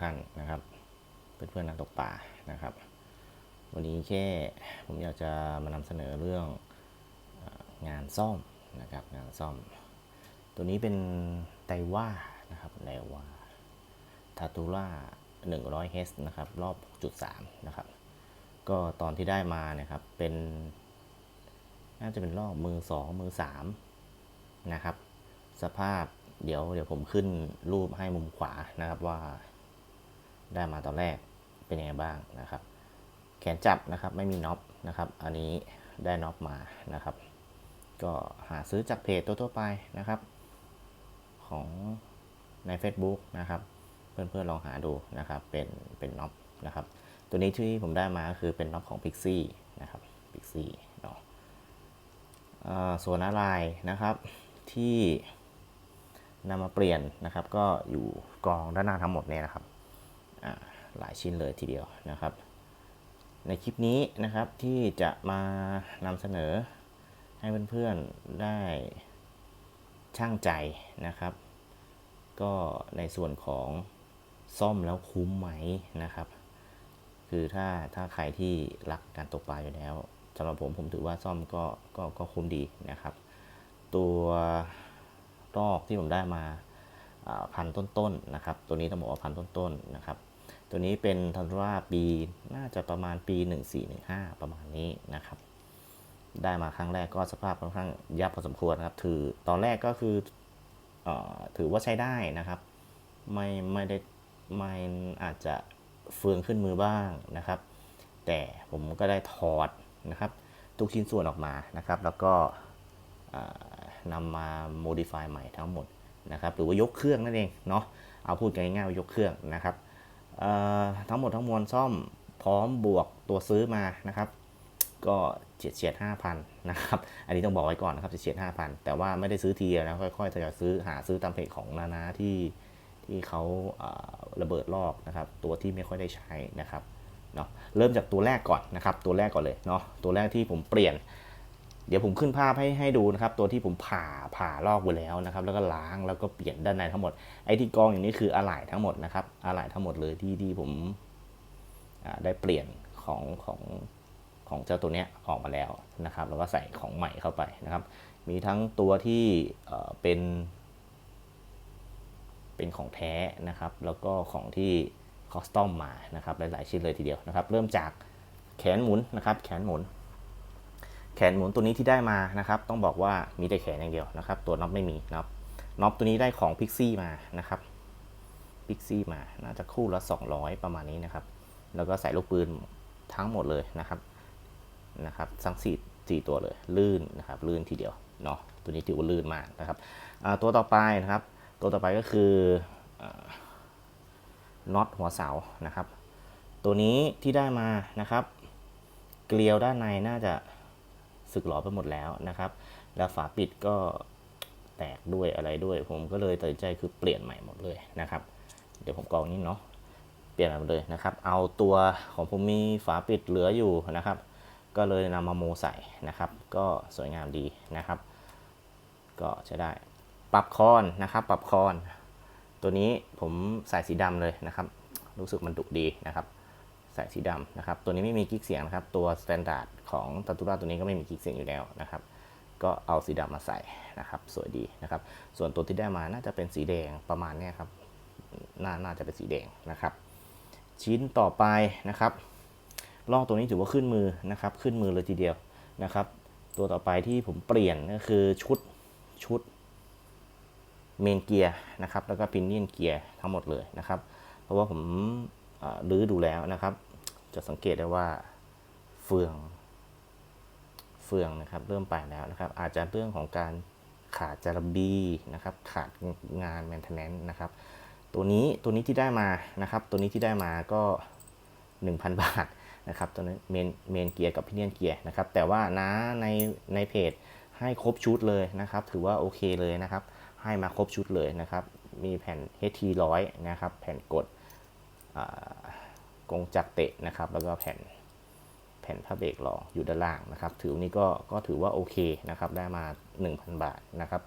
ท่านนะครับเพื่อนๆนักตกป่านะครับ วันนี้แค่ผมอยากจะมานำเสนอเรื่องงานซ่อมนะครับงานซ่อม ตัวนี้เป็นไตว่านะครับไตว่าทาตูล่า100 h นะครับรอบ 6.3 นะครับ ก็ตอนที่ได้มานี่ยครับเป็น น่าจะเป็นรอบมือ 2 มือ 3 นะครับ สภาพเดี๋ยวเดี๋ยวผมขึ้นรูปให้มุมขวานะครับว่า ได้มาตอนแรกเป็นยังไงบ้างนะครับ แขนจับนะครับไม่มีน็อปนะครับ อันนี้ได้น็อปมานะครับ ก็หาซื้อจากเพจทั่วๆไปนะครับ ของใน Facebook นะครับ เพื่อนๆลองหาดูนะครับ เป็นเป็นน็อปนะครับ ตัวนี้ที่ผมได้มาก็คือเป็นน็อปของ Pixie นะครับ Pixie เนาะอ่าส่วนอะไรนะครับที่นำมาเปลี่ยนนะครับ ก็อยู่กองด้านหน้าทั้งหมดเนี่ยนะครับ หลายชิ้นเลยทีเดียวนะครับ ในคลิปนี้นะครับที่จะมานำเสนอให้เพื่อนๆได้ช่างใจนะครับ ก็ในส่วนของซ่อมแล้วคุ้มไหมนะครับ คือถ้าถ้าใครที่รักการตกปลาอยู่แล้วสำหรับผมผมถือว่าซ่อมก็ก็ก็คุ้มดีนะครับ ตัวรอกที่ผมได้มาอ่า พันต้นๆนะครับ ตัวนี้ต้องบอกว่าพันต้นๆนะครับ ตัวนี้เป็นทันราปีน่าจะประมาณปี 1415 ประมาณนี้นะครับ ได้มาครั้งแรกก็สภาพค่อนข้างยับพอสมควรนะครับ ถือตอนแรกก็คืออถือว่าใช้ได้นะครับ ไม่ไม่ได้ไม่อาจจะเฟืองขึ้นมือบ้างนะครับ แต่ผมก็ได้ถอดนะครับ ทุกชิ้นส่วนออกมานะครับ แล้วก็นำมา modify ใหม่ทั้งหมด นะครับหรือว่ายกเครื่องนั่นเองเนาะเอาพูดกันง่ายๆว่ายกเครื่องนะครับเอ่อทั้งหมดทั้งมวลซ่อมพร้อมบวกตัวซื้อมานะครับ ก็เฉียดเฉียดห้าพันนะครับอันนี้ต้องบอกไว้ก่อนนะครับเฉียดเฉียดห้าพันแต่ว่าไม่ได้ซื้อทีเดียวนะค่อยๆทยอยซื้อหาซื้อตามเพจของนานาที่ที่เขาระเบิดลอกนะครับ ตัวที่ไม่ค่อยได้ใช้นะครับเนาะเริ่มจากตัวแรกก่อนนะครับ ตัวแรกก่อนเลยเนาะตัวแรกที่ผมเปลี่ยน เดี๋ยวผมขึ้นภาพให้ให้ดูนะครับ ตัวที่ผมผ่าผ่าลอกไปแล้วนะครับ แล้วก็ล้างแล้วก็เปลี่ยนด้านในทั้งหมดไอ้ที่กองอย่างนี้คืออะไหล่ทั้งหมดนะครับอะไหล่ทั้งหมดเลยที่ที่ผมได้เปลี่ยนของของของเจ้าตัวเนี้ยออกมาแล้วนะครับ แล้วก็ใส่ของใหม่เข้าไปนะครับ มีทั้งตัวที่เอ่อเป็น เป็นของแท้นะครับ แล้วก็ของที่คอสตอมมานะครับหลายๆชิ้นเลยทีเดียวนะครับ เริ่มจากแขนหมุนนะครับ แขนหมุน แขนหมุนตัวนี้ที่ได้มานะครับต้องบอกว่ามีแต่แขนอย่างเดียวนะครับ ตัวน็อปไม่มีน็อปน็อปตัวนี้ได้ของพิกซี่มานะครับพิกซี่มาน่าจะคู่ละ 200 ประมาณนี้นะครับ แล้วก็ใส่ลูกปืนทั้งหมดเลยนะครับนะครับทั้งสี่สี่ตัวเลย ลื่นนะครับลื่นทีเดียวเนาะตัวนี้ถือว่าลื่นมากนะครับตัวต่อไปนะครับ ตัวต่อไปก็คือน็อตหัวเสานะครับ ตัวนี้ที่ได้มานะครับ เกลียวด้านในน่าจะ สึกหลอไปหมดแล้วนะครับ แล้วฝาปิดก็แตกด้วยอะไรด้วย ผมก็เลยตัดใจคือเปลี่ยนใหม่หมดเลยนะครับ เดี๋ยวผมกองนี้เนาะเปลี่ยนใหม่หมดเลยนะครับ เอาตัวของผมมีฝาปิดเหลืออยู่นะครับ ก็เลยนำมาโมใส่นะครับ ก็สวยงามดีนะครับ ก็ใช้ได้ปรับคอนนะครับ ปรับคอน ตัวนี้ผมใส่สีดำเลยนะครับ รู้สึกมันดุดีนะครับ ใส่สีดำนะครับ ตัวนี้ไม่มีกิ๊กเสียงนะครับ ตัวสแตนดาร์ดของตัตูราตัวนี้ก็ไม่มีกิ๊กเสียงอยู่แล้วนะครับ ก็เอาสีดำมาใส่นะครับ สวยดีนะครับ ส่วนตัวที่ได้มาน่าจะเป็นสีแดงประมาณนี้ครับน่าน่าจะเป็นสีแดงนะครับ ชิ้นต่อไปนะครับลอกตัวนี้ถือว่าขึ้นมือนะครับ ขึ้นมือเลยทีเดียวนะครับ ตัวต่อไปที่ผมเปลี่ยนก็คือชุดชุดเมนเกียร์นะครับ แล้วก็ปินเนียนเกียร์ทั้งหมดเลยนะครับ เพราะว่าผมรื้อดูแล้วนะครับ จะสังเกตได้ว่าเฟือง เฟืองนะครับ เริ่มไปแล้วนะครับ อาจจะเรื่องของการขาดจารบีนะครับ ขาดงานแมนเทนแนนนะครับ ตัวนี้ตัวนี้ที่ได้มานะครับ ตัวนี้ที่ได้มาก็ 1,000 บาทนะครับตัวนี้เมนเมนเกียร์กับพิเนียนเกียร์นะครับ แต่ว่านะในในเพจให้ครบชุดเลยนะครับ ถือว่าโอเคเลยนะครับ ให้มาครบชุดเลยนะครับ มีแผ่น HT 100 นะครับ แผ่นกด กงจักรเตะนะครับ แล้วก็แผ่นแผ่นผ้าเบรกรองอยู่ด้านล่างนะครับ ถือนี้ก็ก็ถือว่าโอเคนะครับ ได้มา 1,000 บาทนะครับ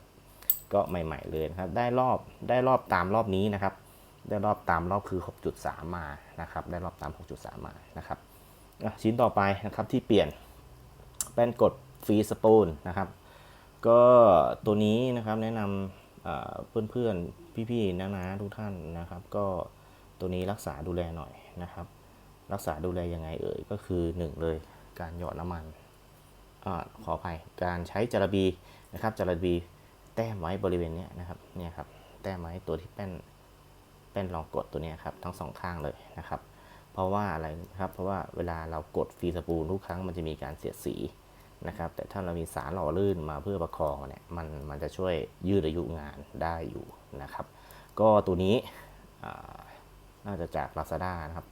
ก็ใหม่ ๆ เลยนะครับ ได้รอบได้รอบตามรอบนี้นะครับ ได้รอบตามรอบคือ 6.3 มานะครับ ได้รอบตาม 6.3 มานะครับชิ้นต่อไปนะครับที่เปลี่ยนแป้นกดฟรีสปูลนะครับ ก็ตัวนี้นะครับแนะนำเพื่อนๆพี่ๆนะๆทุกท่านนะครับ ก็ ตัวนี้รักษาดูแลหน่อยนะครับ รักษาดูแลยังไงเอ่ยก็คือหนึ่งเลยการหยอดน้ำมันอขออภัยการใช้จระบีนะครับจระบีแต้มไว้บริเวณนี้นะครับเนี่ยครับแต้มไว้ตัวที่แป้นแป้นรองกดตัวนี้ครับทั้งสองข้างเลยนะครับ เพราะว่าอะไรนะครับเพราะว่าเวลาเรากดฟีสปูลทุกครั้งมันจะมีการเสียดสีนะครับ แต่ถ้าเรามีสารหล่อลื่นมาเพื่อประคองเนี่ยมันมันจะช่วยยืดอายุงานได้อยู่นะครับ ก็ตัวนี้ น่าจะจาก Lazada นะครับ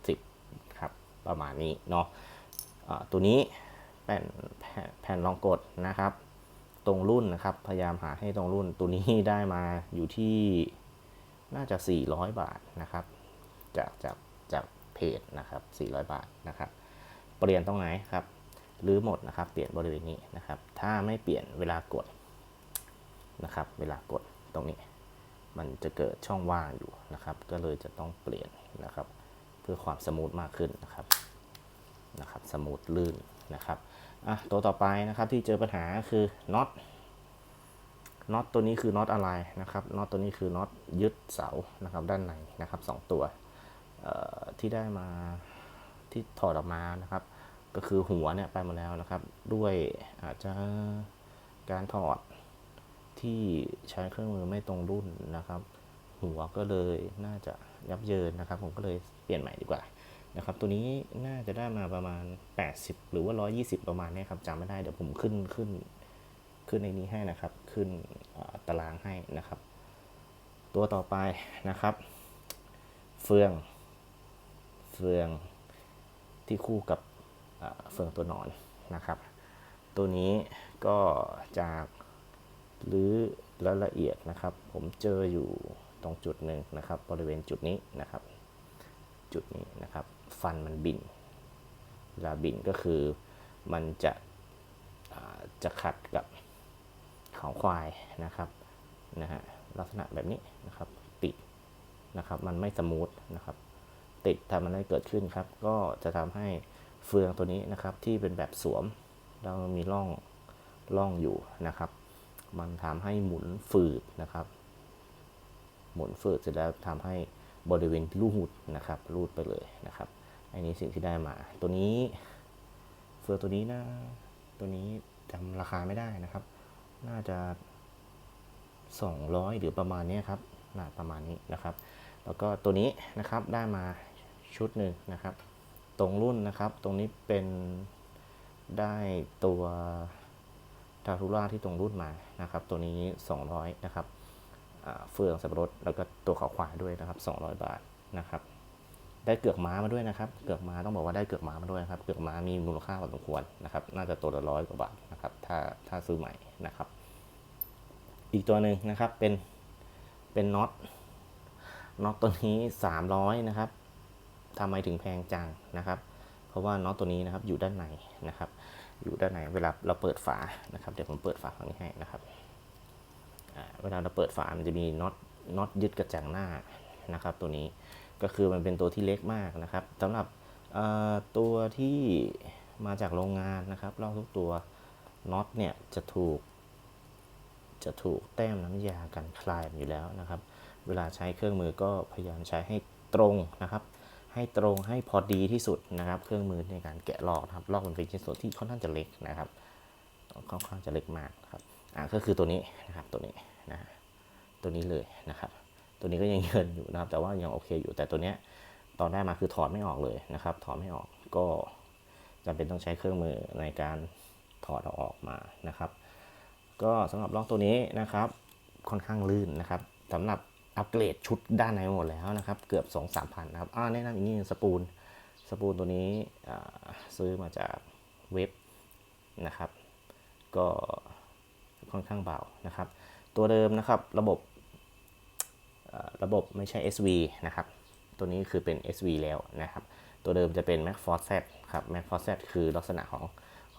270 ครับ ประมาณนี้เนาะอ่าตัวนี้แผ่นแผ่นแผ่นรองกดนะครับ ตรงรุ่นนะครับ พยายามหาให้ตรงรุ่น ตัวนี้ได้มาอยู่ที่น่าจะ 400 บาทนะครับ จากจากจากเพจนะครับ 400 บาทนะครับ เปลี่ยนตรงไหนครับหรือหมดนะครับ เปลี่ยนบริเวณนี้นะครับ ถ้าไม่เปลี่ยนเวลากดนะครับ เวลากดตรงนี้ มันจะเกิดช่องว่างอยู่นะครับ ก็เลยจะต้องเปลี่ยนนะครับ เพื่อความสมูทมากขึ้นนะครับนะครับสมูทลื่นนะครับอะตัวต่อไปนะครับที่เจอปัญหาคือน็อตน็อตตัวนี้คือน็อตอะไรนะครับน็อตตัวนี้คือน็อตยึดเสานะครับด้านในนะครับสองตัวที่ได้มาที่ถอดออกมานะครับ ก็คือหัวเนี่ยไปหมดแล้วนะครับ ด้วยอาจจะการถอด ที่ใช้เครื่องมือไม่ตรงรุ่นนะครับ หัวก็เลยน่าจะยับเยินนะครับ ผมก็เลยเปลี่ยนใหม่ดีกว่านะครับ ตัวนี้น่าจะได้มาประมาณ 80 หรือว่า 120 ประมาณเนี้ครับจำไม่ได้เดี๋ยวผมขึ้นขึ้นขึ้นในนี้ให้นะครับ ขึ้นตารางให้นะครับ ตัวต่อไปนะครับ เฟือง เฟืองที่คู่กับเฟืองตัวนอนนะครับ ตัวนี้ก็จาก หรือรายละเอียดนะครับ ผมเจออยู่ตรงจุดหนึ่งนะครับ บริเวณจุดนี้นะครับ จุดนี้นะครับ ฟันมันบินเวลาบินก็คือมันจะจะขัดกับเขาควายนะครับนะฮะลักษณะแบบนี้นะครับติดนะครับมันไม่สมูทนะครับติดทำมันให้เกิดขึ้นครับ ก็จะทำให้เฟืองตัวนี้นะครับที่เป็นแบบสวม เรามีร่องร่องอยู่นะครับ มันทำให้หมุนฝืดนะครับ หมุนฝืดเสร็จแล้วทำให้บริเวณรูดนะครับ รูดไปเลยนะครับอันนี้สิ่งที่ได้มา ตัวนี้เฟือตัวนี้นะตัวนี้จำราคาไม่ได้นะครับ น่าจะ 200 หรือประมาณนี้ครับน่าประมาณนี้นะครับ แล้วก็ตัวนี้นะครับได้มาชุดหนึ่งนะครับ ตรงรุ่นนะครับ ตรงนี้เป็นได้ตัว ทาทูล่าที่ตรงรุ่นมานะครับ ตัวนี้ 200 นะครับเฟืองสับปะรดแล้วก็ตัวขาวขวาด้วยนะครับ 200 บาทนะครับ ได้เกือกม้ามาด้วยนะครับ เกือกม้าต้องบอกว่าได้เกือกม้ามาด้วยครับ เกือกม้ามีมูลค่าพอสมควรนะครับ น่าจะตัวละร้อยกว่าบาทนะครับ ถ้าถ้าซื้อใหม่นะครับ อีกตัวหนึ่งนะครับเป็นเป็นน็อตน็อตตัวนี้ 300 นะครับทำไมถึงแพงจังนะครับ เพราะว่าน็อตตัวนี้นะครับอยู่ด้านในนะครับ อยู่ด้านในเวลาเราเปิดฝานะครับเดี๋ยวผมเปิดฝาฝั่งนี้ให้นะครับเวลาเราเปิดฝามันจะมีน็อตน็อตยึดกระจังหน้านะครับ ตัวนี้ก็คือมันเป็นตัวที่เล็กมากนะครับสำหรับตัวที่มาจากโรงงานนะครับลอกทุกตัวน็อตเนี่ยจะถูก จะถูกแต้มน้ำยากันคลายอยู่แล้วนะครับ เวลาใช้เครื่องมือก็พยายามใช้ให้ตรงนะครับ ให้ตรงให้พอดีที่สุดนะครับ เครื่องมือในการแกะลอกนะครับลอกมันเป็นชิ้นส่วนที่ค่อนข้างจะเล็กนะครับค่อนข้างจะเล็กมากครับอ่าก็คือตัวนี้นะครับตัวนี้นะตัวนี้เลยนะครับ ตัวนี้ก็ยังเยินอยู่นะครับ แต่ว่ายังโอเคอยู่แต่ตัวเนี้ยตอนได้มาคือถอดไม่ออกเลยนะครับ ถอดไม่ออกก็จำเป็นต้องใช้เครื่องมือในการถอดเอาออกมานะครับ ก็สำหรับล็อกตัวนี้นะครับ ค่อนข้างลื่นนะครับสำหรับ อัปเกรดชุดด้านในหมดแล้วนะครับ เกือบ 2 3 0 0พันะครับอ่าแนะนำอีกนิดนึงสปูลสปูลตัวนี้ซื้อมาจากเว็บนะครับ ก็ค่อนข้างเบานะครับ ตัวเดิมนะครับระบบระบบไม่ใช่ SV นะครับ ตัวนี้คือเป็น SV แล้วนะครับ ตัวเดิมจะเป็น Mac Force Z ครับ Mac Force Z คือลักษณะของ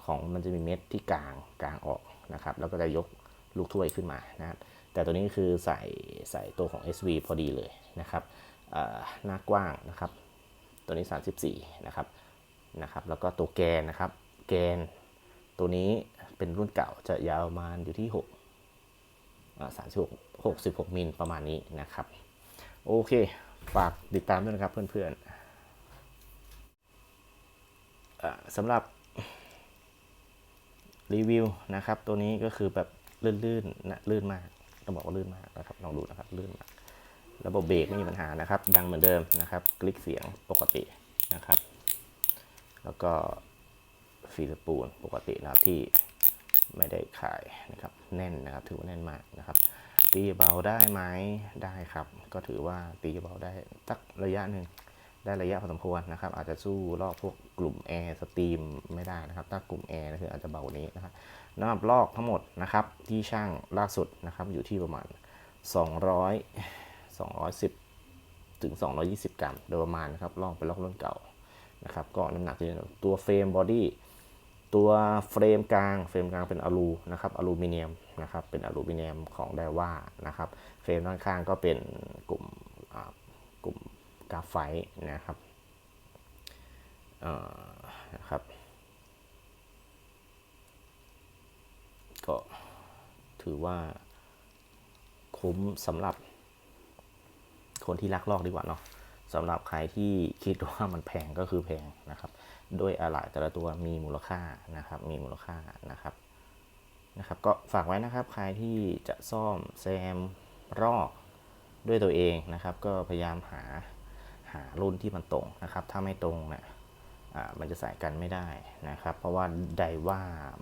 ของมันจะมีเม็ดที่กลางกลางออกนะครับ แล้วก็จะยกลูกถ้วยขึ้นมานะครับ แต่ตัวนี้คือใส่ใส่ตัวของ SV พอดีเลยนะครับหน้ากว้างนะครับ ตัวนี้ 34 นะครับนะครับ แล้วก็ตัวแกนนะครับ แกนตัวนี้เป็นรุ่นเก่าจะยาวประมาณอยู่ที่6อ่า36 66มิลประมาณนี้นะครับ โอเค ฝากติดตามด้วยนะครับเพื่อนๆอ่าสำหรับรีวิวนะครับ ตัวนี้ก็คือแบบลื่นๆนะลื่นมาก ต้องบอกว่าลื่นมากนะครับลองดูนะครับลื่นมากระบบเบรกไม่มีปัญหานะครับ ดังเหมือนเดิมนะครับ คลิกเสียงปกตินะครับ แล้วก็ฟีสปูนปกตินะครับที่ไม่ได้ขายนะครับ แน่นนะครับ ถือว่าแน่นมากนะครับ ตีเบาได้ไหมได้ครับ ก็ถือว่าตีเบาได้สักระยะหนึ่ง ได้ระยะพอสมควรนะครับ อาจจะสู้รอบพวกกลุ่มแอร์สตรีมไม่ได้นะครับ ถ้ากลุ่มแอร์คืออาจจะเบากว่านี้นะครับน้ำหนักลอกทั้งหมดนะครับ ที่ช่างล่าสุดนะครับ อยู่ที่ประมาณ 200 210 ถึง 220 กรัม โดยประมาณนะครับลอกเป็นลอกรุ่นเก่านะครับ ก็น้ำหนักที่ตัวเฟรมบอดี้ตัวเฟรมกลางเฟรมกลางเป็นอลูนะครับอลูมิเนียมนะครับเป็นอลูมิเนียมของไดว่านะครับ เฟรมด้านข้างก็เป็นกลุ่ม กราไฟต์นะครับเอ่อนะครับ ก็ถือว่าคุ้มสำหรับคนที่รักลอกดีกว่าเนาะสำหรับใครที่คิดว่ามันแพงก็คือแพงนะครับ ด้วยอะไหล่แต่ละตัวมีมูลค่านะครับ มีมูลค่านะครับนะครับ ก็ฝากไว้นะครับ ใครที่จะซ่อมแซมรอกด้วยตัวเองนะครับ ก็พยายามหา หารุ่นที่มันตรงนะครับ ถ้าไม่ตรงเนี่ยมันจะใส่กันไม่ได้นะครับ เพราะว่าไดว่า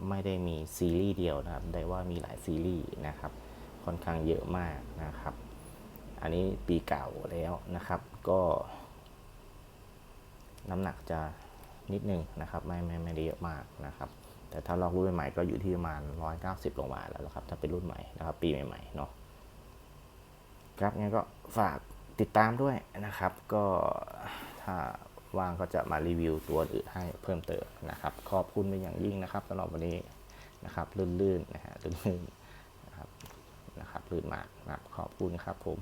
ไม่ได้มีซีรีส์เดียวนะครับไดว่ามีหลายซีรีส์นะครับ ค่อนข้างเยอะมากนะครับ อันนี้ปีเก่าแล้วนะครับ ก็น้ำหนักจะนิดนึงนะครับ ไม่ไม่ไม่ได้เยอะมากนะครับ แต่ถ้าลอกรุ่นใหม่ก็อยู่ที่ประมาณ 190 ลงมาแล้วครับ ถ้าเป็นรุ่นใหม่นะครับ ปีใหม่ๆเนาะครับงั้นก็ฝาก ติดตามด้วยนะครับ ก็ถ้าว่างก็จะมารีวิวตัวอื่นให้เพิ่มเติมนะครับ ขอบคุณเป็นอย่างยิ่งนะครับสำหรับวันนี้นะครับลื่นๆนะฮะลื่นๆนะครับนะครับลื่นมากนะครับขอบคุณครับผม